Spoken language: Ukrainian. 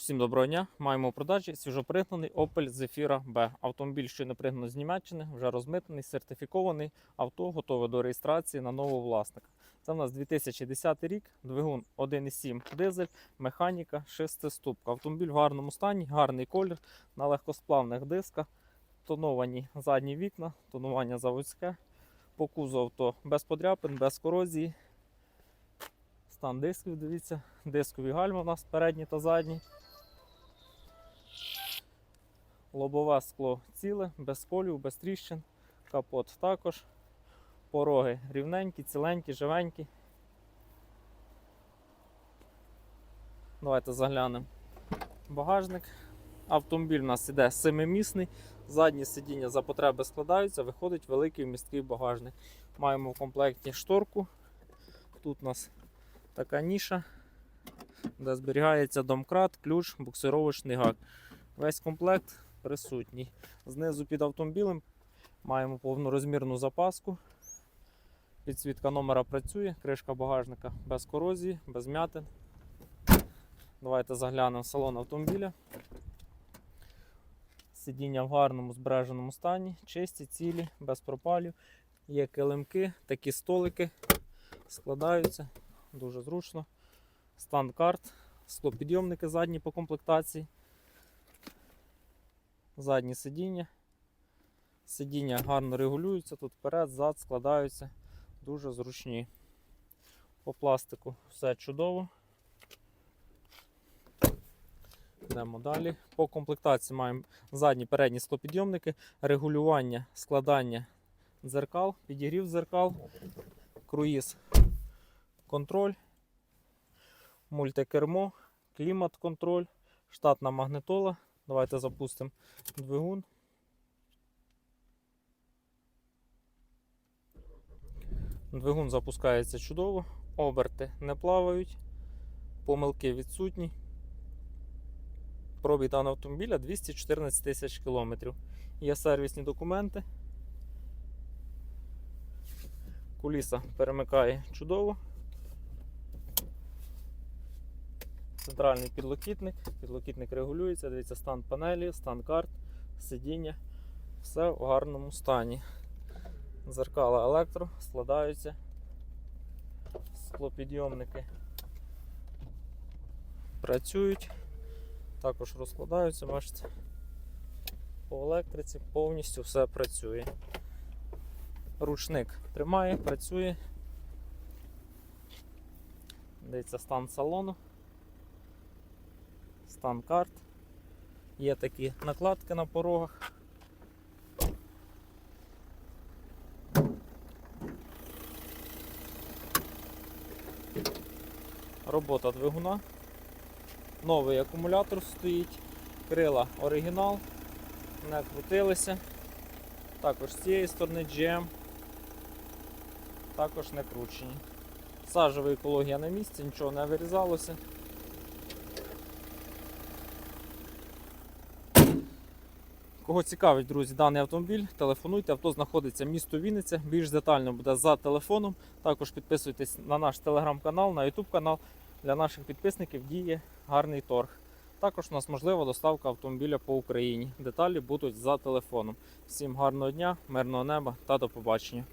Всім доброго дня. Маємо у продажі свіжопригнаний Opel Zafira B. Автомобіль, що не пригнано з Німеччини, вже розмитнений, сертифікований. Авто готове до реєстрації на нового власника. Це в нас 2010 рік, двигун 1,7 дизель, механіка, шестиступка. Автомобіль в гарному стані, гарний колір, на легкосплавних дисках, тоновані задні вікна, тонування заводське. По кузову авто без подряпин, без корозії. Стан дисків, дивіться, дискові гальма у нас передні та задні. Лобове скло ціле, без колів, без тріщин. Капот також. Пороги рівненькі, ціленькі, живенькі. Давайте заглянемо. Багажник. Автомобіль у нас іде семимісний. Задні сидіння за потреби складаються, виходить великий місткий багажник. Маємо в комплекті шторку. Тут у нас така ніша, де зберігається домкрат, ключ, буксировочний гак. Весь комплект присутній. Знизу під автомобілем маємо повнорозмірну запаску. Підсвітка номера працює, кришка багажника без корозії, без м'ятин. Давайте заглянемо в салон автомобіля. Сидіння в гарному збереженому стані, чисті, цілі, без пропалів. Є килимки, такі столики складаються дуже зручно. Стан карт, склопідйомники задні по комплектації. Задні сидіння. Сидіння гарно регулюються, тут вперед, зад складаються, дуже зручні. По пластику все чудово. Йдемо далі. По комплектації маємо задні передні склопідйомники, регулювання, складання дзеркал, підігрів дзеркал, круїз, контроль, мультикермо, клімат-контроль, штатна магнитола. Давайте запустимо двигун. Двигун запускається чудово, оберти не плавають, помилки відсутні. Пробіг даного автомобіля 214 тисяч кілометрів. Є сервісні документи. Куліса перемикає чудово. Центральний підлокітник, підлокітник регулюється, дивіться стан панелі, стан карт, сидіння. Все в гарному стані. Зеркала електро складаються, склопідйомники працюють, також розкладаються, бачите, по електриці повністю все працює. Ручник тримає, працює. Дивіться стан салону, стан карт. Є такі накладки на порогах. Робота двигуна. Новий акумулятор стоїть, крила оригінал, не крутилися. Також з цієї сторони GM також не кручені. Сажова екологія на місці, нічого не вирізалося. Кого цікавить, друзі, даний автомобіль, телефонуйте, авто знаходиться місто Вінниця. Більш детально буде за телефоном. Також підписуйтесь на наш телеграм-канал, на YouTube канал. Для наших підписників діє гарний торг. Також у нас можлива доставка автомобіля по Україні. Деталі будуть за телефоном. Всім гарного дня, мирного неба та до побачення.